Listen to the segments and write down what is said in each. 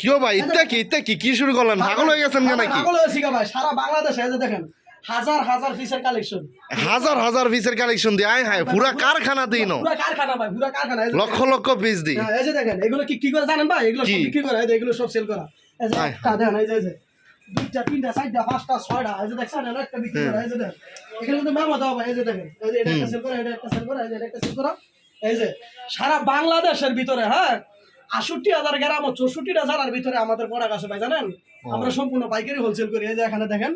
কিও ভাই ইত্যা কি ইত্যা কি কি শুরু করলেন পাগল হয়ে গেছেন কেন কি ভাই সারা বাংলাদেশে এই যে দেখেন হাজার হাজার পিসের কালেকশন হাজার হাজার পিসের কালেকশন দিয়ে আয় হায় পুরা কারখানা দিই নো পুরো কারখানা ভাই পুরো কারখানা লক্ষ লক্ষ পিস হ্যাঁ, এই যে দেখেন এগুলো কি কি করে জানেন ভাই এগুলো কি? করে এগুলো সব সেল করা এই যে দেখেন এই যে দুইটা তিনটা চারটা পাঁচটা ছয়টা এই যে দেখছেন একটা বিক্রি করা এই যে দেখেন এখানে কিন্তু মেমো দেওয়া ভাই এই যে দেখেন এই যে এটা একটা সেল করা এটা একটা সেল করা এই যে এটা একটা সেল করা এই যে সারা বাংলাদেশের ভিতরে হ্যাঁ? আষট্টি হাজার গ্রাম ও চৌষট্টিটা জেলার ভিতরে আমাদের প্রোডাক্ট আছে ভাই জানেন? আমরা সম্পূর্ণ পাইকারি হোলসেল করি। এই যে এখানে দেখেন।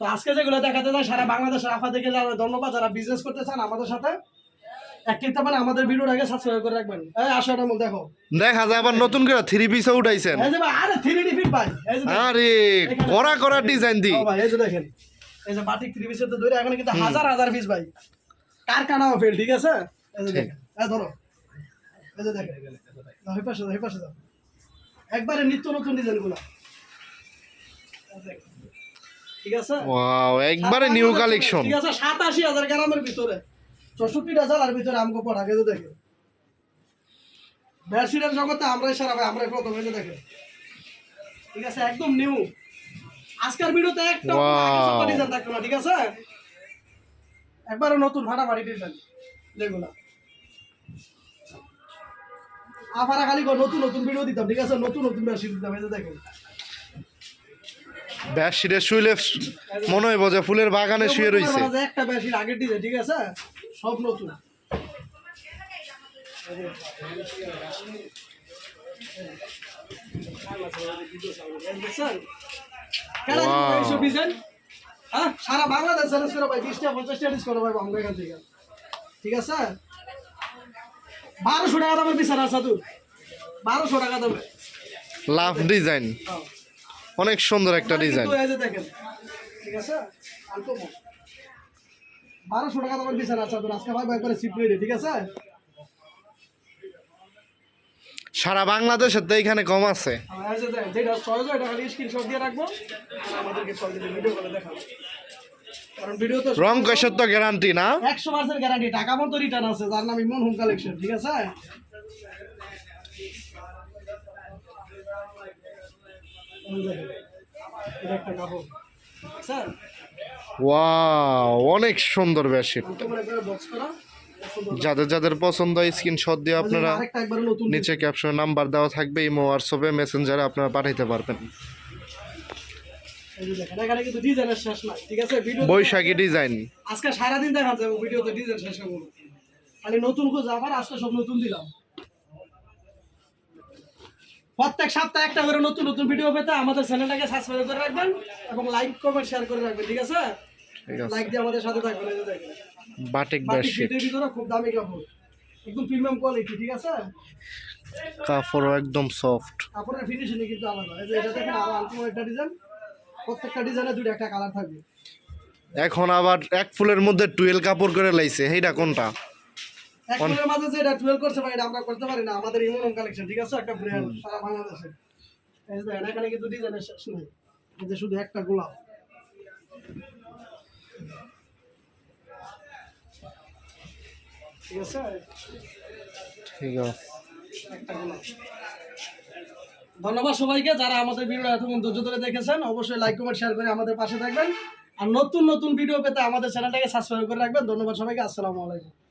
তো আজকে যেগুলো দেখাতে যায় সারা বাংলাদেশের আফা থেকে যারা ধন্যবাদ যারা বিজনেস করতে চান আমাদের সাথে মানে আমাদের ভিডিওটাকে সাবস্ক্রাইব করে রাখবেন। এই আসো মূল দেখো। দেখা যায় আবার নতুন করে থ্রি পিসও উঠাইছেন। এই যে ভাই আরে থ্রি ডি ফিট ভাই এই যে দেখেন। আরে করা করা ডিজাইন দি। ভাই এই যে দেখেন। এই যে বাটিক থ্রি পিসের তো ধরে এখন কিন্তু হাজার হাজার পিস ভাই। কারখানাও ফেল ঠিক আছে? ধরো। একবারে নিত্য নতুন ডিজাইনগুলো। ঠিক আছে? ওয়াও একবারে নিউ কালেকশন ঠিক আছে সাতাশি হাজার গ্রামের ভিতরে। চৌষট্টিটা জেলার ভিতরে আমগো পড়া গেছে দেখে বেডশিটের জগতে আমরাই সারা ভাই আমরাই প্রথম হয়েছে দেখে ঠিক আছে একদম নিউ আজকের ভিডিওতে একটা ডিজাইন থাকতো না ঠিক আছে? একবারে নতুন ফাটাফাটি ডিজাইন যেগুলা আপারা খালি নতুন নতুন ভিডিও দিতাম ঠিক আছে? নতুন নতুন বেডশিট দিতাম এই যে দেখেন। ব্যাসিরে শুইলে মনে হইব যে ফুলের বাগানে শুয়ে রইছে। একটা বেশি আগের ডিজাইন ঠিক আছে? সব নতুন? হ্যাঁ? সারা বাংলাদেশ করে ভাই বিশটা পঞ্চাশটা করে ভাই আমরা এখান থেকে। ঠিক আছে? বারোশো টাকা দামের আছে তুই বারোশো টাকা দামে লাভ ডিজাইন। হ্যাঁ। অনেক সুন্দর একটা ডিজাইন। দেখেন। ঠিক আছে? বারোশো টাকা তোমার বিছানা আছে তোর আজকে ভাই একবারে সিপ রেডি ঠিক আছে? সারা বাংলাদেশের তো এখানে কম আছে। আর এই যে দেখেন, যেটা এটা খালি স্ক্রিনশট দিয়ে রাখব। আমাদেরকে দিলে ভিডিও করে দেখাবো। রং কষের তো গ্যারান্টি না? একশো পার্সেন্ট গ্যারান্টি টাকা মতো রিটার্ন আছে যার নাম ইমন হোম কালেকশন ঠিক আছে? ওয়াও অনেক সুন্দর যাদের যাদের পছন্দ হয় স্ক্রিনশট দিয়ে আপনারা নিচে ক্যাপশনে নাম্বার দেওয়া থাকবে ইমো হোয়াটসঅ্যাপে মেসেঞ্জারে আপনারা পাঠাইতে পারবেন। বৈশাখী ডিজাইন আজকে সারাদিন দেখা যাবে ভিডিওতে ডিজাইন শেষ হবে। খালি নতুন খুঁজে আবার আজকে সব নতুন দিলাম। প্রত্যেক সপ্তাহে একটা করে নতুন নতুন ভিডিও পেতে আমাদের চ্যানেলটাকে সাবস্ক্রাইব করে রাখবেন এবং লাইক কমেন্ট শেয়ার করে রাখবেন ঠিক আছে? লাইক দিয়ে আমাদের সাথে থাকবেন এই দেখেন। Batik bedsheet. ভিতরে খুব দামি কাপড়। একদম প্রিমিয়াম কোয়ালিটি ঠিক আছে? কাপড় একদম সফট কাপড়ের ফিনিশিং কিন্তু আলাদা। এই যে এটা দেখেন আরও আলট্রা একটা ডিজাইন প্রত্যেকটা ডিজাইনে দুইটা একটা কালার থাকবে। এখন আবার এক ফুলের মধ্যে টুয়েল কাপড় করে লাইছে সেইটা কোনটা? এক ফুলের মাঝে যে এটা টুয়েলভ করছে ভাই এটা আমরা করতে পারি না আমাদের ইমোনম কালেকশন ঠিক আছে? একটা ব্র্যান্ড সারা বাংলাদেশে। এই যে এখানে কিন্তু ডিজাইনের শেষ নেই। এই যে শুধু একটা গোলাপ। ঠিক আছে? ঠিক আছে। একটা গোলাপ। ধন্যবাদ সবাইকে যারা আমাদের ভিডিও এতক্ষণ ধৈর্য ধরে দেখেছেন। অবশ্যই লাইক কমেন্ট শেয়ার করে আমাদের পাশে থাকবেন। আর নতুন নতুন ভিডিও পেতে আমাদের চ্যানেলটাকে সাবস্ক্রাইব করে রাখবেন। ধন্যবাদ সবাইকে। আসসালামু আলাইকুম।